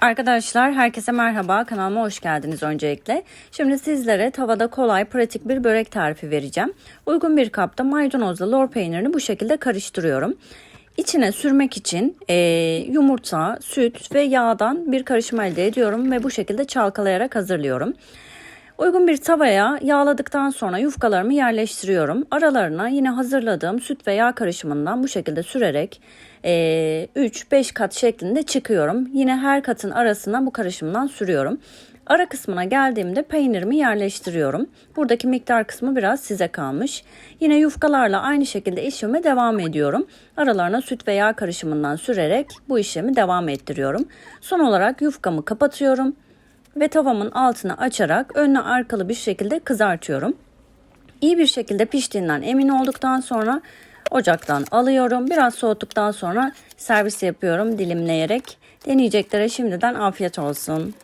Arkadaşlar herkese merhaba kanalıma hoş geldiniz öncelikle. Şimdi sizlere tavada kolay pratik bir börek tarifi vereceğim. Uygun bir kapta maydanozla lor peynirini bu şekilde karıştırıyorum. İçine sürmek için e, yumurta, süt ve yağdan bir karışım elde ediyorum ve bu şekilde çalkalayarak hazırlıyorum. Uygun bir tavaya yağladıktan sonra yufkalarımı yerleştiriyorum. Aralarına yine hazırladığım süt ve yağ karışımından bu şekilde sürerek e, 3-5 kat şeklinde çıkıyorum. Yine her katın arasına bu karışımdan sürüyorum. Ara kısmına geldiğimde peynirimi yerleştiriyorum. Buradaki miktar kısmı biraz size kalmış. Yine yufkalarla aynı şekilde işleme devam ediyorum. Aralarına süt ve yağ karışımından sürerek bu işlemi devam ettiriyorum. Son olarak yufkamı kapatıyorum ve tavamın altını açarak önlü arkalı bir şekilde kızartıyorum. İyi bir şekilde piştiğinden emin olduktan sonra ocaktan alıyorum. Biraz soğuttuktan sonra servis yapıyorum dilimleyerek. Deneyeceklere şimdiden afiyet olsun.